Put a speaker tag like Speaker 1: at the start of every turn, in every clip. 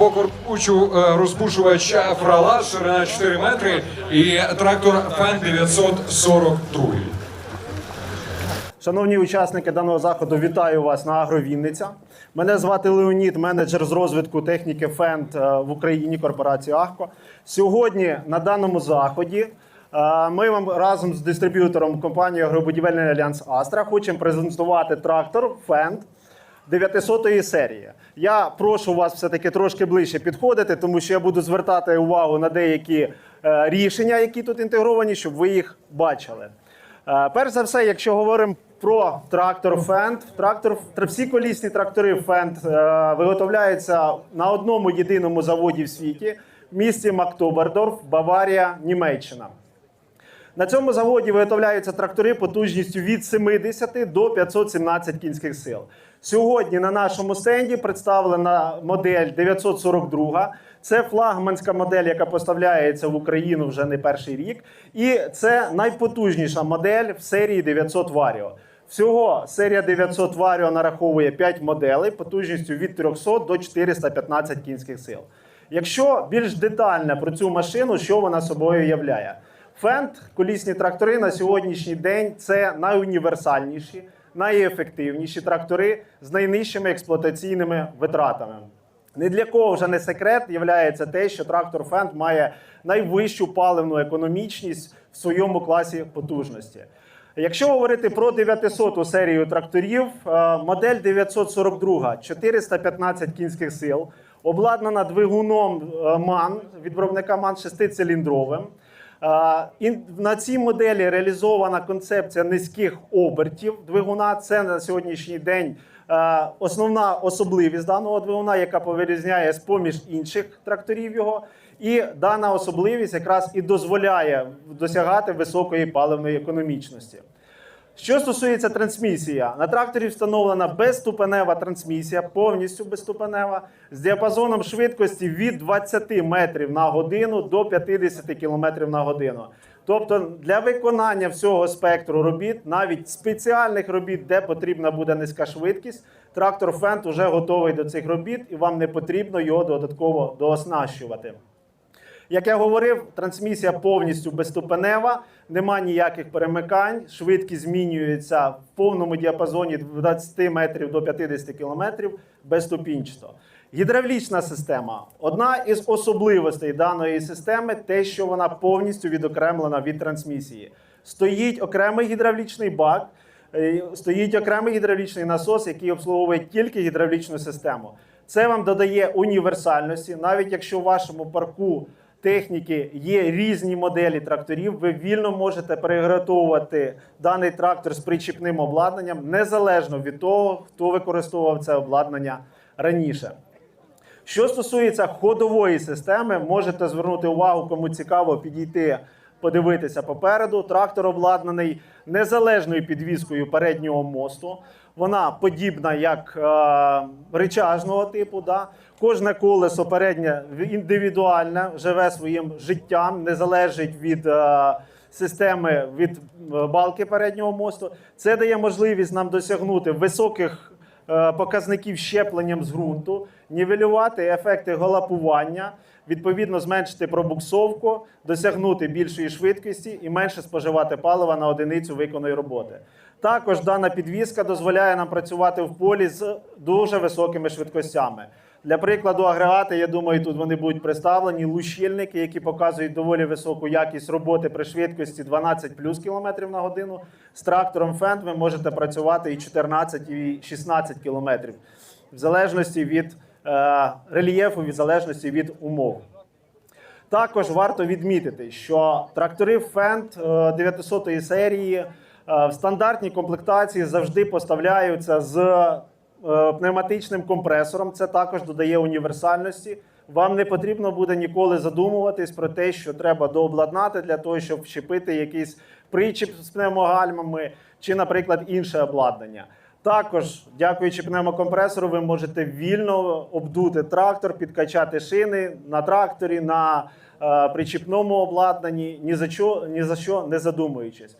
Speaker 1: глибокоркучу е, розпушувач фрала, ширина 4 метри і трактор Фен 942.
Speaker 2: Шановні учасники даного заходу, вітаю вас на Агровінниця. Мене звати Леонід, менеджер з розвитку техніки Фенд е, в Україні корпорації Ахко. Сьогодні на даному заході е, ми вам разом з дистриб'ютором компанії Агробудівельний альянс Астра хочемо презентувати трактор Фенд 900 серії. Я прошу вас все-таки трошки ближче підходити, тому що я буду звертати увагу на деякі е, рішення, які тут інтегровані, щоб ви їх бачили. Е, Перш за все, якщо говоримо про трактор Фенд, трактор всі колісні трактори Фенд е, виготовляються на одному єдиному заводі в світі в місті Мактобердорф, Баварія, Німеччина. На цьому заводі виготовляються трактори потужністю від 70 до 517 кінських сил. Сьогодні на нашому стенді представлена модель 942. Це флагманська модель, яка поставляється в Україну вже не перший рік. І це найпотужніша модель в серії 900 Vario. Всього серія 900 Vario нараховує 5 моделей потужністю від 300 до 415 кінських сил. Якщо більш детально про цю машину, що вона собою являє? Фенд, колісні трактори на сьогоднішній день це найуніверсальніші, найефективніші трактори з найнижчими експлуатаційними витратами. Ні для кого вже не секрет є те, що трактор Фенд має найвищу паливну економічність в своєму класі потужності. Якщо говорити про 900 серію тракторів, е, модель 942 415 кінських сил, обладнана двигуном е, МАН від виробника МАН шестициліндровим. І на цій моделі реалізована концепція низьких обертів двигуна. Це на сьогоднішній день основна особливість даного двигуна, яка повирізняє з поміж інших тракторів його. І дана особливість якраз і дозволяє досягати високої паливної економічності. Що стосується трансмісії, на тракторі встановлена безступенева трансмісія, повністю безступенева, з діапазоном швидкості від 20 метрів на годину до 50 км на годину. Тобто для виконання всього спектру робіт, навіть спеціальних робіт, де потрібна буде низька швидкість, трактор Фент вже готовий до цих робіт, і вам не потрібно його додатково дооснащувати. Як я говорив, трансмісія повністю безступенева, нема ніяких перемикань, швидкість змінюється в повному діапазоні 20 метрів до 50 кілометрів безступінчато. Гідравлічна система одна із особливостей даної системи те, що вона повністю відокремлена від трансмісії. Стоїть окремий гідравлічний бак, е, стоїть окремий гідравлічний насос, який обслуговує тільки гідравлічну систему. Це вам додає універсальності, навіть якщо в вашому парку техніки є різні моделі тракторів, ви вільно можете перегратовувати даний трактор з причіпним обладнанням незалежно від того, хто використовував це обладнання раніше. Що стосується ходової системи, можете звернути увагу, кому цікаво підійти, подивитися попереду. Трактор обладнаний незалежною підвіскою переднього мосту. Вона подібна як е, речажного типу. Да? Кожне колесо переднє індивідуальне, живе своїм життям, не залежить від. Е, Системи від е, балки переднього мосту це дає можливість нам досягнути високих показників щепленням з ґрунту, нівелювати ефекти галапування, відповідно зменшити пробуксовку, досягнути більшої швидкості і менше споживати палива на одиницю виконаної роботи. Також дана підвізка дозволяє нам працювати в полі з дуже високими швидкостями. Для прикладу, агрегати, я думаю, тут вони будуть представлені. Лущильники, які показують доволі високу якість роботи при швидкості 12 плюс км на годину. З трактором Фенд ви можете працювати і 14, і 16 км, в залежності від е, рельєфу, в залежності від умов. Також варто відмітити, що трактори Фенд 900 серії е, в стандартній комплектації завжди поставляються з пневматичним компресором. Це також додає універсальності. Вам не потрібно буде ніколи задумуватись про те, що треба дообладнати для того, щоб вщепити якийсь причіп з пневмогальмами чи, наприклад, інше обладнання. Також, дякуючи пневмокомпресору, ви можете вільно обдути трактор, підкачати шини на тракторі, на е, причіпному обладнанні, ні за що, ні за що не задумуючись.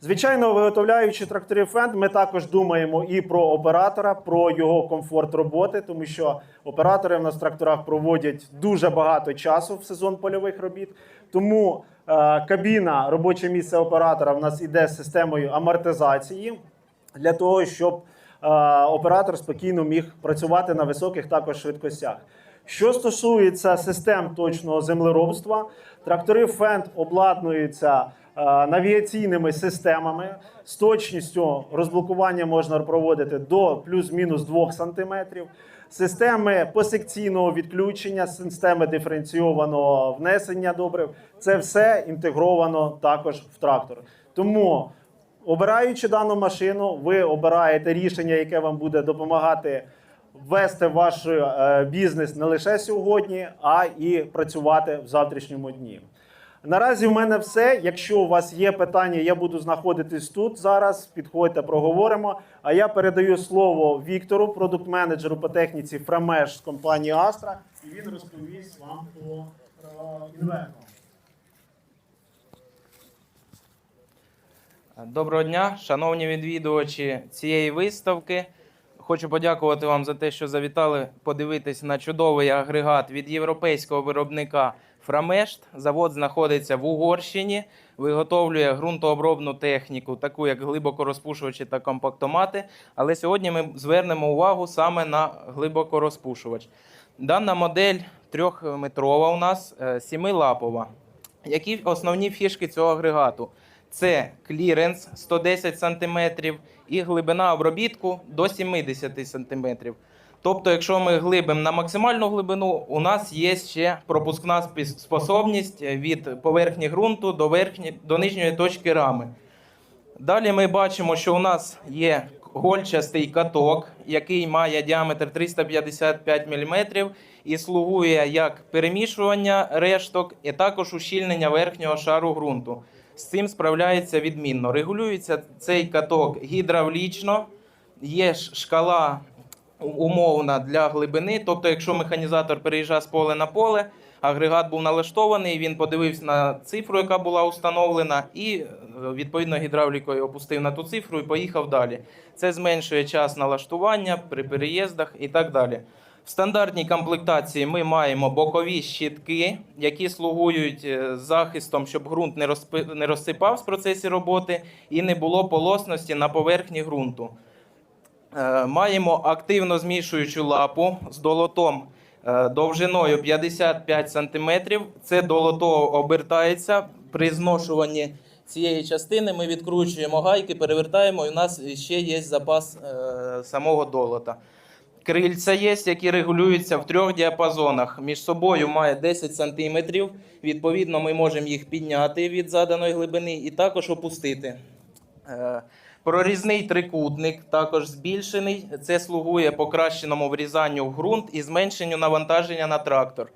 Speaker 2: Звичайно, виготовляючи трактори Фенд, ми також думаємо і про оператора, про його комфорт роботи, тому що оператори в нас в тракторах проводять дуже багато часу в сезон польових робіт. Тому е, кабіна, робоче місце оператора в нас іде з системою амортизації для того, щоб е, оператор спокійно міг працювати на високих також швидкостях. Що стосується систем точного землеробства, трактори Фенд обладнуються навігаційними системами. З точністю розблокування можна проводити до плюс-мінус 2 см. Системи посекційного відключення, системи диференційованого внесення добрив це все інтегровано також в трактор. Тому Обираючи дану машину, ви обираєте рішення, яке вам буде допомагати вести ваш е, бізнес не лише сьогодні, а і працювати в завтрашньому дні. Наразі в мене все. Якщо у вас є питання, я буду знаходитись тут зараз. Підходьте, проговоримо. А я передаю слово Віктору, продукт-менеджеру по техніці Фрамеш з компанії Astra, і він розповість вам про, про.
Speaker 3: Доброго дня, шановні відвідувачі цієї виставки. Хочу подякувати вам за те, що завітали подивитись на чудовий агрегат від європейського виробника Фрамешт. Завод знаходиться в Угорщині, виготовлює ґрунтообробну техніку, таку як глибокорозпушувачі та компактомати. Але сьогодні ми звернемо увагу саме на глибокорозпушувач. Дана модель трьохметрова у нас, е, сімилапова. Які основні фішки цього агрегату? Це кліренс 110 см і глибина обробітку до 70 см. Тобто, якщо ми глибимо на максимальну глибину, у нас є ще пропускна способність від поверхні ґрунту до, верхні, до нижньої точки рами. Далі ми бачимо, що у нас є гольчастий каток, який має діаметр 355 мм і слугує як перемішування решток, і також ущільнення верхнього шару ґрунту. З цим справляється відмінно. Регулюється цей каток гідравлічно, є шкала умовна для глибини. Тобто, якщо механізатор переїжджає з поля на поле, агрегат був налаштований, він подивився на цифру, яка була установлена, і е, відповідно гідравлікою опустив на ту цифру і поїхав далі. Це зменшує час налаштування при переїздах і так далі. В стандартній комплектації ми маємо бокові щітки, які слугують е, захистом, щоб ґрунт не, розсипався в процесі роботи і не було полосності на поверхні ґрунту. Е, Маємо активно змішуючу лапу з долотом е, довжиною 55 см. Це долото обертається при зношуванні цієї частини. Ми відкручуємо гайки, перевертаємо, і у нас ще є запас е, самого долота. Крильця є, які регулюються в трьох діапазонах. Між собою має 10 см. Відповідно, ми можемо їх підняти від заданої глибини і також опустити. Прорізний трикутник також збільшений. Це слугує покращеному врізанню в ґрунт і зменшенню навантаження на трактор.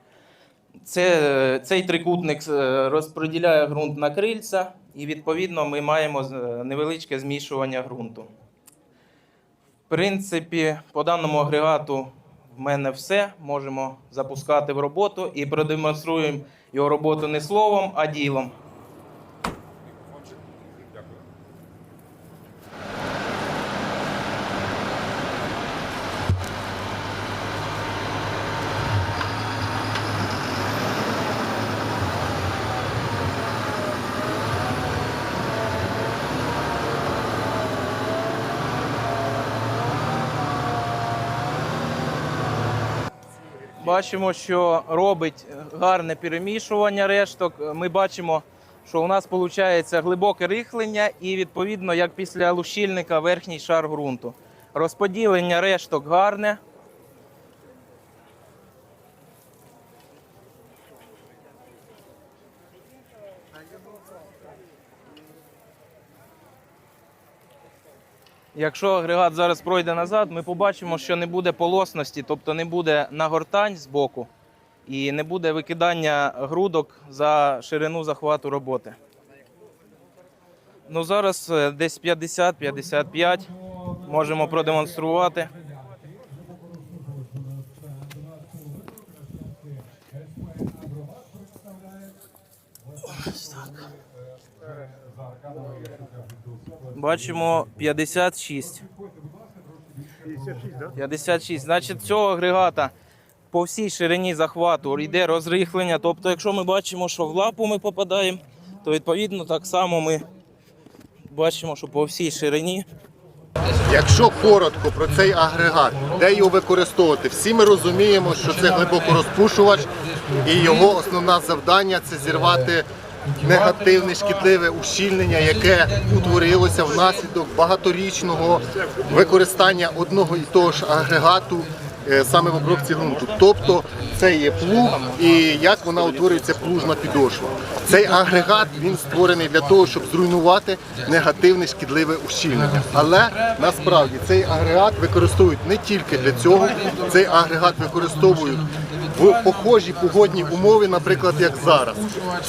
Speaker 3: Це, цей трикутник е, розподіляє ґрунт на крильця, і відповідно ми маємо е, невеличке змішування ґрунту. В принципі, по даному агрегату в мене все. Можемо запускати в роботу і продемонструємо його роботу не словом, а ділом. Бачимо, що робить гарне перемішування решток. Ми бачимо, що у нас виходить глибоке рихлення і, відповідно, як після лущильника, верхній шар ґрунту. Розподілення решток гарне. Якщо агрегат зараз пройде назад, ми побачимо, що не буде полосності, тобто не буде нагортань з боку і не буде викидання грудок за ширину захвату роботи. Ну зараз е, десь 50-55 можемо продемонструвати. Бачимо 56. 56. Значить, цього агрегата по всій ширині захвату йде розрихлення. Тобто, якщо ми бачимо, що в лапу ми попадаємо, то відповідно так само ми бачимо, що по всій ширині
Speaker 4: Якщо коротко про цей агрегат, де його використовувати, всі ми розуміємо, що це глибокорозпушувач, і його основне завдання це зірвати негативне шкідливе ущільнення, яке утворилося внаслідок багаторічного використання одного і того ж агрегату е, саме в обробці ґрунту. Тобто це є плуг і як вона утворюється плужна підошва. Цей агрегат він створений для того, щоб зруйнувати негативне шкідливе ущільнення. Але насправді цей агрегат використовують не тільки для цього. Цей агрегат використовують в похожі погодні умови, наприклад, як зараз.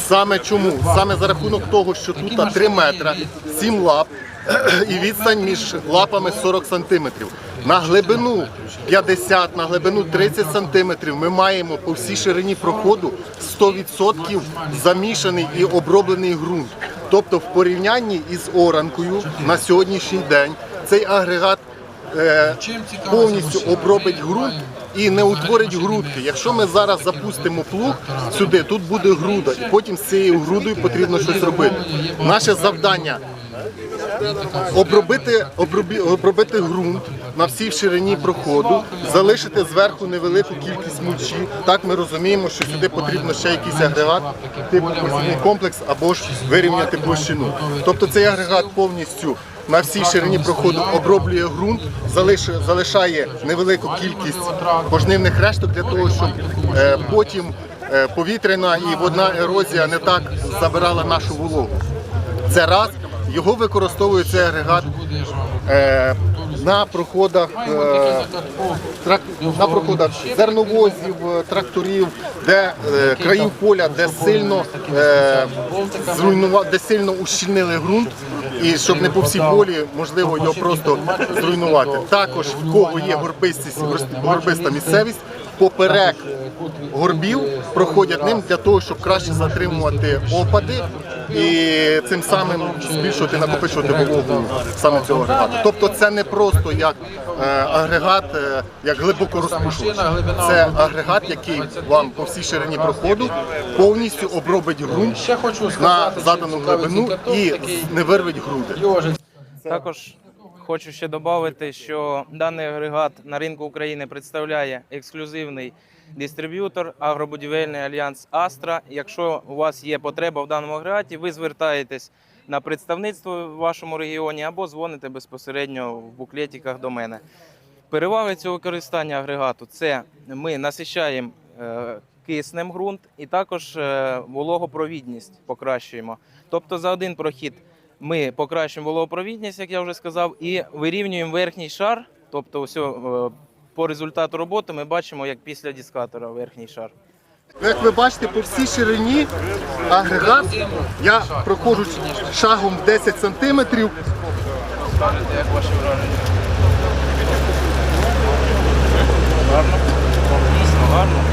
Speaker 4: Саме чому? Саме за рахунок того, що тут 3 метра, 7 лап і відстань між лапами 40 сантиметрів. На глибину 50, на глибину 30 сантиметрів ми маємо по всій ширині проходу 100% замішаний і оброблений ґрунт. Тобто в порівнянні із оранкою на сьогоднішній день цей агрегат е, повністю обробить ґрунт і не утворить грудки. Якщо ми зараз запустимо плуг сюди, тут буде груда, і потім з цією грудою потрібно щось робити. Наше завдання обробити, обробі, обробити ґрунт на всій ширині проходу, залишити зверху невелику кількість мульчі. Так ми розуміємо, що сюди потрібно ще якийсь агрегат, типу комплекс або ж вирівняти площину. Тобто цей агрегат повністю на всій ширині проходу оброблює ґрунт, залишає невелику кількість пожнивних решток для того, щоб е, потім е, повітряна і водна ерозія не так забирала нашу вологу. Це раз. Його використовує цей агрегат е, на проходах на проходах зерновозів, тракторів, де країв поля, де сильно е, де сильно ущільнили ґрунт, і щоб не по всій волі можливо його просто зруйнувати. Також в кого є горбистість, горбиста місцевість, поперек горбів проходять ним для того, щоб краще затримувати опади і цим самим збільшувати накопичувати вологу саме цього агрегату. Тобто це не просто як е, агрегат, е, як глибоко розпушувач. Це агрегат, який вам по всій ширині проходу повністю обробить ґрунт на задану глибину і не вирвить груди.
Speaker 3: Також хочу ще додати, що даний агрегат на ринку України представляє ексклюзивний дистриб'ютор агробудівельний альянс Астра. Якщо у вас є потреба в даному агрегаті, ви звертаєтесь на представництво в вашому регіоні або дзвоните безпосередньо в буклетиках до мене. Переваги цього використання агрегату це ми насичаємо е, киснем ґрунт і також е, вологопровідність покращуємо. Тобто за один прохід ми покращуємо вологопровідність, як я вже сказав, і вирівнюємо верхній шар. Тобто, ось, е, по результату роботи ми бачимо, як після дискатора верхній шар.
Speaker 4: Як ви бачите, по всій ширині агрегат я проходжу шагом 10 сантиметрів.
Speaker 3: Скажете, як ваші враження? Гарно? Гарно? Дійсно гарно.